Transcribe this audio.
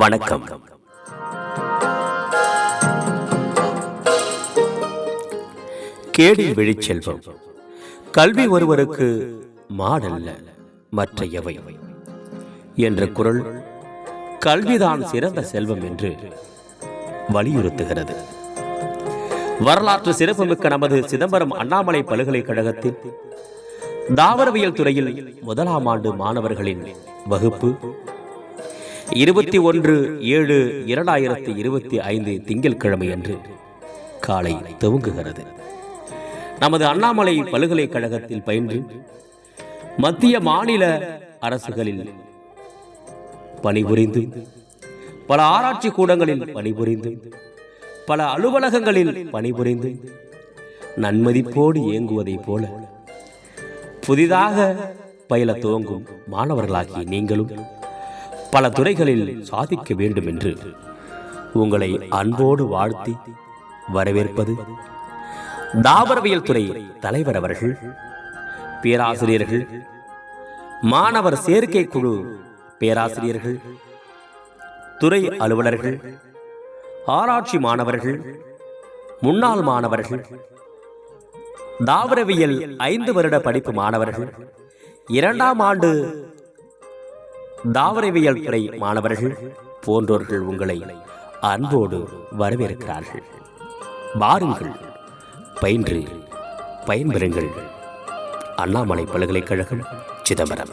வணக்கம். கேடி விழிச்செல்வம் கல்வி ஒருவருக்கு மாடல்ல மற்ற எவை? என்ற குரல் கல்விதான் சிறந்த செல்வம் என்று வலியுறுத்துகிறது. வரலாற்று சிறப்புமிக்க நமது சிதம்பரம் அண்ணாமலை பல்கலைக்கழகத்தில் தாவரவியல் துறையில் முதலாம் ஆண்டு மாணவர்களின் வகுப்பு இருபத்தி ஒன்று ஏழு இரண்டாயிரத்தி இருபத்தி ஐந்து திங்கட்கிழமை அன்று காலை துவங்குகிறது. நமது அண்ணாமலை பல்கலைக்கழகத்தில் பயின்று மத்திய மாநில அரசுகளில் பணிபுரிந்து பல ஆராய்ச்சி கூடங்களில் பணிபுரிந்து பல அலுவலகங்களில் பணிபுரிந்து நன்மதிப்போடு இயங்குவதைப் போல புதிதாக பயில துவங்கும் மாணவர்களாகிய நீங்களும் பல துறைகளில் சாதிக்க வேண்டும் என்று உங்களை அன்போடு வாழ்த்தி வரவேற்பது தாவரவியல் துறை தலைவர் அவர்கள் பேராசிரியர்கள் மாணவர் சேர்க்கை குழு பேராசிரியர்கள் துறை அலுவலர்கள் ஆராய்ச்சி மாணவர்கள் முன்னாள் மாணவர்கள் தாவரவியல் ஐந்து வருட படிப்பு மாணவர்கள் இரண்டாம் ஆண்டு தாவரவியல் துறை மாணவர்கள் போன்றோர்கள் உங்களை அன்போடு வரவேற்கிறார்கள். வாருங்கள் பயின்று பயன்பெறுங்கள். அண்ணாமலை பல்கலைக்கழகம் சிதம்பரம்.